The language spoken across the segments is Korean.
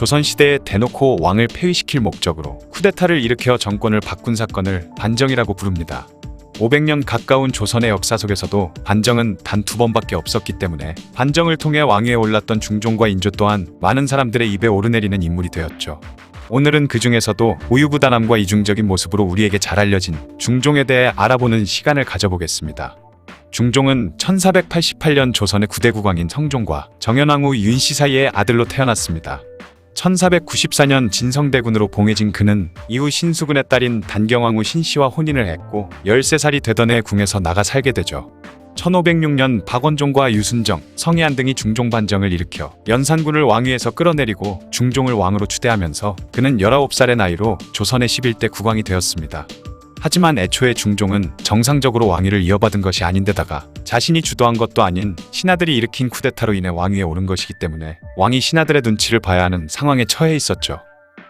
조선시대에 대놓고 왕을 폐위시킬 목적으로 쿠데타를 일으켜 정권을 바꾼 사건을 반정이라고 부릅니다. 500년 가까운 조선의 역사 속에서도 반정은 단 두 번밖에 없었기 때문에 반정을 통해 왕위에 올랐던 중종과 인조 또한 많은 사람들의 입에 오르내리는 인물이 되었죠. 오늘은 그 중에서도 우유부단함과 이중적인 모습으로 우리에게 잘 알려진 중종에 대해 알아보는 시간을 가져보겠습니다. 중종은 1488년 조선의 구대 국왕인 성종과 정현왕후 윤씨 사이의 아들로 태어났습니다. 1494년 진성대군으로 봉해진 그는 이후 신수군의 딸인 단경왕후 신씨와 혼인을 했고 13살이 되던 해 궁에서 나가 살게 되죠. 1506년 박원종과 유순정, 성희안 등이 중종 반정을 일으켜 연산군을 왕위에서 끌어내리고 중종을 왕으로 추대하면서 그는 19살의 나이로 조선의 11대 국왕이 되었습니다. 하지만 애초에 중종은 정상적으로 왕위를 이어받은 것이 아닌데다가 자신이 주도한 것도 아닌 신하들이 일으킨 쿠데타로 인해 왕위에 오른 것이기 때문에 왕이 신하들의 눈치를 봐야 하는 상황에 처해 있었죠.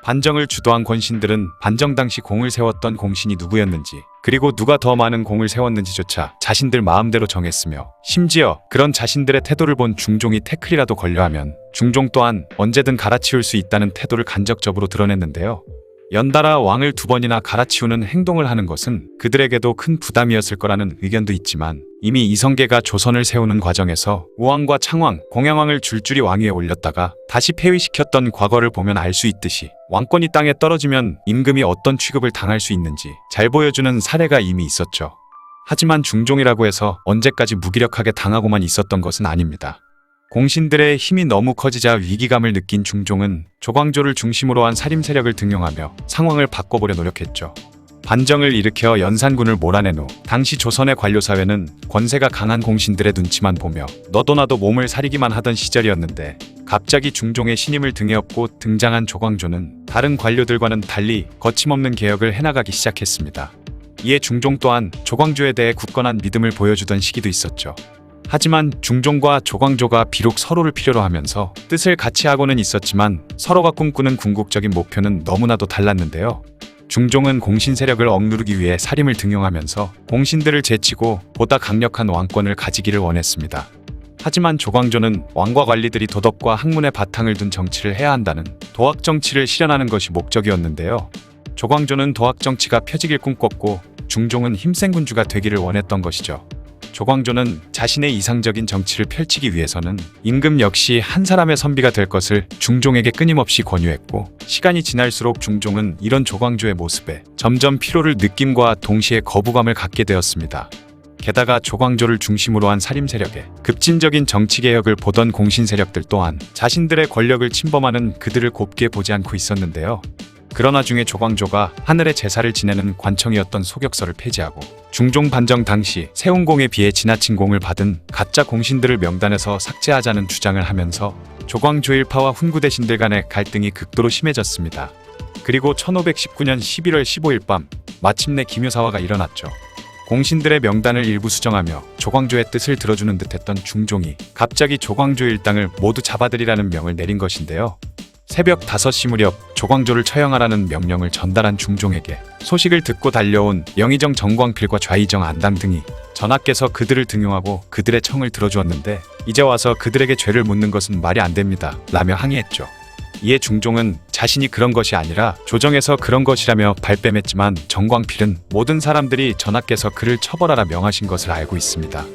반정을 주도한 권신들은 반정 당시 공을 세웠던 공신이 누구였는지 그리고 누가 더 많은 공을 세웠는지조차 자신들 마음대로 정했으며 심지어 그런 자신들의 태도를 본 중종이 태클이라도 걸려하면 중종 또한 언제든 갈아치울 수 있다는 태도를 간접적으로 드러냈는데요. 연달아 왕을 두 번이나 갈아치우는 행동을 하는 것은 그들에게도 큰 부담이었을 거라는 의견도 있지만 이미 이성계가 조선을 세우는 과정에서 우왕과 창왕, 공양왕을 줄줄이 왕위에 올렸다가 다시 폐위시켰던 과거를 보면 알 수 있듯이 왕권이 땅에 떨어지면 임금이 어떤 취급을 당할 수 있는지 잘 보여주는 사례가 이미 있었죠. 하지만 중종이라고 해서 언제까지 무기력하게 당하고만 있었던 것은 아닙니다. 공신들의 힘이 너무 커지자 위기감을 느낀 중종은 조광조를 중심으로 한 살림 세력을 등용하며 상황을 바꿔보려 노력했죠. 반정을 일으켜 연산군을 몰아낸 후 당시 조선의 관료 사회는 권세가 강한 공신들의 눈치만 보며 너도 나도 몸을 사리기만 하던 시절이었는데 갑자기 중종의 신임을 등에 업고 등장한 조광조는 다른 관료들과는 달리 거침없는 개혁을 해나가기 시작했습니다. 이에 중종 또한 조광조에 대해 굳건한 믿음을 보여주던 시기도 있었죠. 하지만 중종과 조광조가 비록 서로를 필요로 하면서 뜻을 같이 하고는 있었지만 서로가 꿈꾸는 궁극적인 목표는 너무나도 달랐는데요. 중종은 공신 세력을 억누르기 위해 살림을 등용하면서 공신들을 제치고 보다 강력한 왕권을 가지기를 원했습니다. 하지만 조광조는 왕과 관리들이 도덕과 학문의 바탕을 둔 정치를 해야 한다는 도학 정치를 실현하는 것이 목적이었는데요. 조광조는 도학 정치가 펴지길 꿈꿨고 중종은 힘센 군주가 되기를 원했던 것이죠. 조광조는 자신의 이상적인 정치를 펼치기 위해서는 임금 역시 한 사람의 선비가 될 것을 중종에게 끊임없이 권유했고 시간이 지날수록 중종은 이런 조광조의 모습에 점점 피로를 느낌과 동시에 거부감을 갖게 되었습니다. 게다가 조광조를 중심으로 한 살림 세력에 급진적인 정치 개혁을 보던 공신 세력들 또한 자신들의 권력을 침범하는 그들을 곱게 보지 않고 있었는데요. 그러나 중에 조광조가 하늘의 제사를 지내는 관청이었던 소격서를 폐지하고 중종 반정 당시 세운공에 비해 지나친 공을 받은 가짜 공신들을 명단에서 삭제하자는 주장을 하면서 조광조 일파와 훈구 대신들 간의 갈등이 극도로 심해졌습니다. 그리고 1519년 11월 15일 밤 마침내 기묘사화가 일어났죠. 공신들의 명단을 일부 수정하며 조광조의 뜻을 들어주는 듯했던 중종이 갑자기 조광조 일당을 모두 잡아들이라는 명을 내린 것인데요. 새벽 5시 무렵 조광조를 처형하라는 명령을 전달한 중종에게 소식을 듣고 달려온 영의정 정광필과 좌의정 안담 등이 전하께서 그들을 등용하고 그들의 청을 들어주었는데 이제 와서 그들에게 죄를 묻는 것은 말이 안 됩니다. 라며 항의했죠. 이에 중종은 자신이 그런 것이 아니라 조정에서 그런 것이라며 발뺌했지만 정광필은 모든 사람들이 전하께서 그를 처벌하라 명하신 것을 알고 있습니다.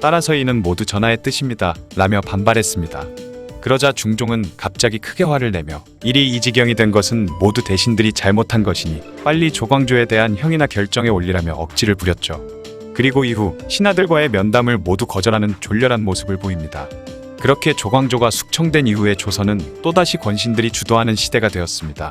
따라서 이는 모두 전하의 뜻입니다. 라며 반발했습니다. 그러자 중종은 갑자기 크게 화를 내며 일이 이 지경이 된 것은 모두 대신들이 잘못한 것이니 빨리 조광조에 대한 형이나 결정에 올리라며 억지를 부렸죠. 그리고 이후 신하들과의 면담을 모두 거절하는 졸렬한 모습을 보입니다. 그렇게 조광조가 숙청된 이후에 조선은 또다시 권신들이 주도하는 시대가 되었습니다.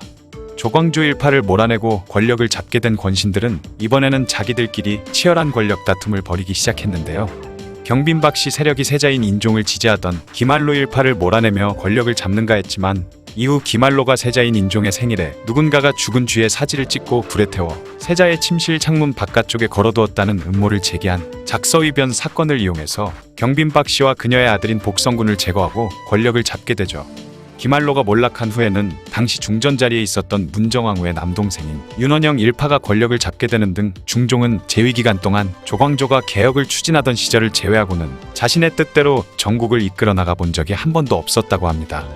조광조 일파를 몰아내고 권력을 잡게 된 권신들은 이번에는 자기들끼리 치열한 권력 다툼을 벌이기 시작했는데요. 경빈박 씨 세력이 세자인 인종을 지지하던 기말로 일파를 몰아내며 권력을 잡는가 했지만 이후 기말로가 세자인 인종의 생일에 누군가가 죽은 쥐의 사지를 찍고 불에 태워 세자의 침실 창문 바깥쪽에 걸어두었다는 음모를 제기한 작서위변 사건을 이용해서 경빈박 씨와 그녀의 아들인 복성군을 제거하고 권력을 잡게 되죠. 기말로가 몰락한 후에는 당시 중전 자리에 있었던 문정왕후의 남동생인 윤원영 일파가 권력을 잡게 되는 등 중종은 재위 기간 동안 조광조가 개혁을 추진하던 시절을 제외하고는 자신의 뜻대로 전국을 이끌어 나가 본 적이 한 번도 없었다고 합니다.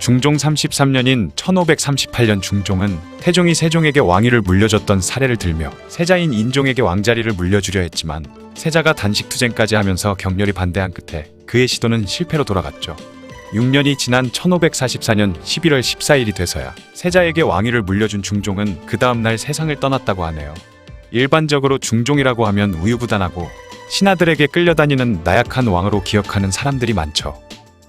중종 33년인 1538년 중종은 태종이 세종에게 왕위를 물려줬던 사례를 들며 세자인 인종에게 왕자리를 물려주려 했지만 세자가 단식 투쟁까지 하면서 격렬히 반대한 끝에 그의 시도는 실패로 돌아갔죠. 6년이 지난 1544년 11월 14일이 돼서야 세자에게 왕위를 물려준 중종은 그 다음날 세상을 떠났다고 하네요. 일반적으로 중종이라고 하면 우유부단하고 신하들에게 끌려다니는 나약한 왕으로 기억하는 사람들이 많죠.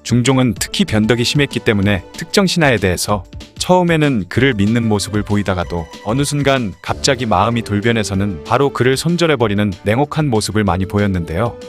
중종은 특히 변덕이 심했기 때문에 특정 신하에 대해서 처음에는 그를 믿는 모습을 보이다가도 어느 순간 갑자기 마음이 돌변해서는 바로 그를 손절해버리는 냉혹한 모습을 많이 보였는데요.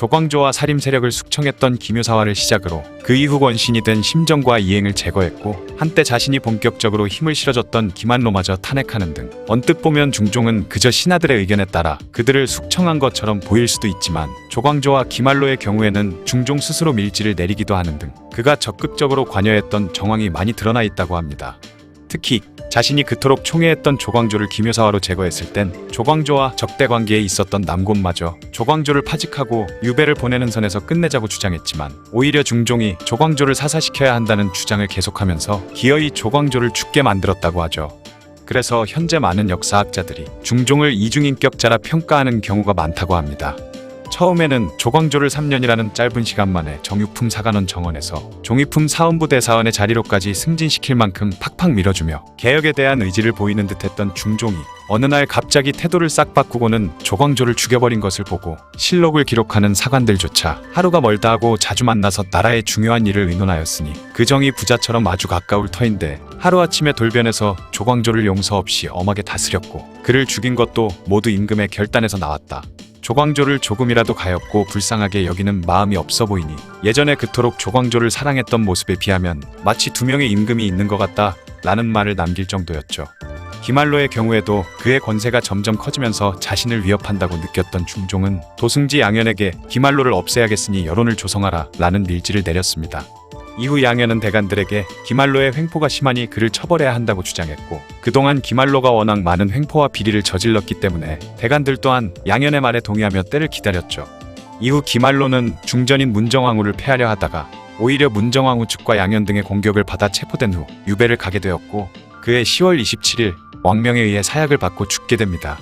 조광조와 살림 세력을 숙청했던 기묘사화를 시작으로 그 이후 권신이 된 심정과 이행을 제거했고 한때 자신이 본격적으로 힘을 실어줬던 기만로마저 탄핵하는 등 언뜻 보면 중종은 그저 신하들의 의견에 따라 그들을 숙청한 것처럼 보일 수도 있지만 조광조와 기말로의 경우에는 중종 스스로 밀지를 내리기도 하는 등 그가 적극적으로 관여했던 정황이 많이 드러나 있다고 합니다. 특히 자신이 그토록 총애했던 조광조를 기묘사화로 제거했을 땐 조광조와 적대 관계에 있었던 남곤마저 조광조를 파직하고 유배를 보내는 선에서 끝내자고 주장했지만 오히려 중종이 조광조를 사사시켜야 한다는 주장을 계속하면서 기어이 조광조를 죽게 만들었다고 하죠. 그래서 현재 많은 역사학자들이 중종을 이중인격자라 평가하는 경우가 많다고 합니다. 처음에는 조광조를 3년이라는 짧은 시간 만에 정유품 사관원 정원에서 종이품 사원부 대사원의 자리로까지 승진시킬 만큼 팍팍 밀어주며 개혁에 대한 의지를 보이는 듯했던 중종이 어느 날 갑자기 태도를 싹 바꾸고는 조광조를 죽여버린 것을 보고 실록을 기록하는 사관들조차 하루가 멀다 하고 자주 만나서 나라의 중요한 일을 의논하였으니 그 정이 부자처럼 아주 가까울 터인데 하루아침에 돌변해서 조광조를 용서 없이 엄하게 다스렸고 그를 죽인 것도 모두 임금의 결단에서 나왔다. 조광조를 조금이라도 가엽고 불쌍하게 여기는 마음이 없어 보이니 예전에 그토록 조광조를 사랑했던 모습에 비하면 마치 두 명의 임금이 있는 것 같다 라는 말을 남길 정도였죠. 기말로의 경우에도 그의 권세가 점점 커지면서 자신을 위협한다고 느꼈던 중종은 도승지 양현에게 기말로를 없애야겠으니 여론을 조성하라 라는 밀지를 내렸습니다. 이후 양현은 대간들에게 기말로의 횡포가 심하니 그를 처벌해야 한다고 주장했고 그동안 기말로가 워낙 많은 횡포와 비리를 저질렀기 때문에 대간들 또한 양현의 말에 동의하며 때를 기다렸죠. 이후 기말로는 중전인 문정왕후를 폐하려 하다가 오히려 문정왕후 측과 양현 등의 공격을 받아 체포된 후 유배를 가게 되었고 그해 10월 27일 왕명에 의해 사약을 받고 죽게 됩니다.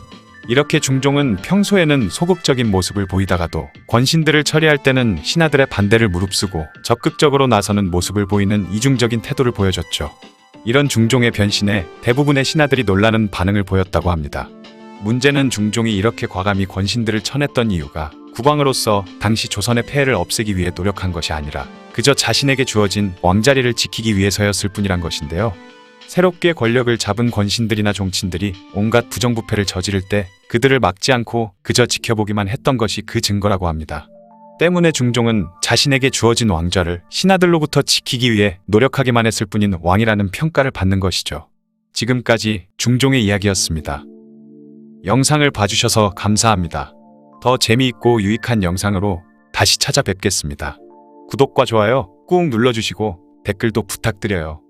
이렇게 중종은 평소에는 소극적인 모습을 보이다가도 권신들을 처리할 때는 신하들의 반대를 무릅쓰고 적극적으로 나서는 모습을 보이는 이중적인 태도를 보여줬죠. 이런 중종의 변신에 대부분의 신하들이 놀라는 반응을 보였다고 합니다. 문제는 중종이 이렇게 과감히 권신들을 쳐냈던 이유가 국왕으로서 당시 조선의 폐해를 없애기 위해 노력한 것이 아니라 그저 자신에게 주어진 왕자리를 지키기 위해서였을 뿐이란 것인데요. 새롭게 권력을 잡은 권신들이나 종친들이 온갖 부정부패를 저지를 때 그들을 막지 않고 그저 지켜보기만 했던 것이 그 증거라고 합니다. 때문에 중종은 자신에게 주어진 왕좌를 신하들로부터 지키기 위해 노력하기만 했을 뿐인 왕이라는 평가를 받는 것이죠. 지금까지 중종의 이야기였습니다. 영상을 봐주셔서 감사합니다. 더 재미있고 유익한 영상으로 다시 찾아뵙겠습니다. 구독과 좋아요 꾹 눌러주시고 댓글도 부탁드려요.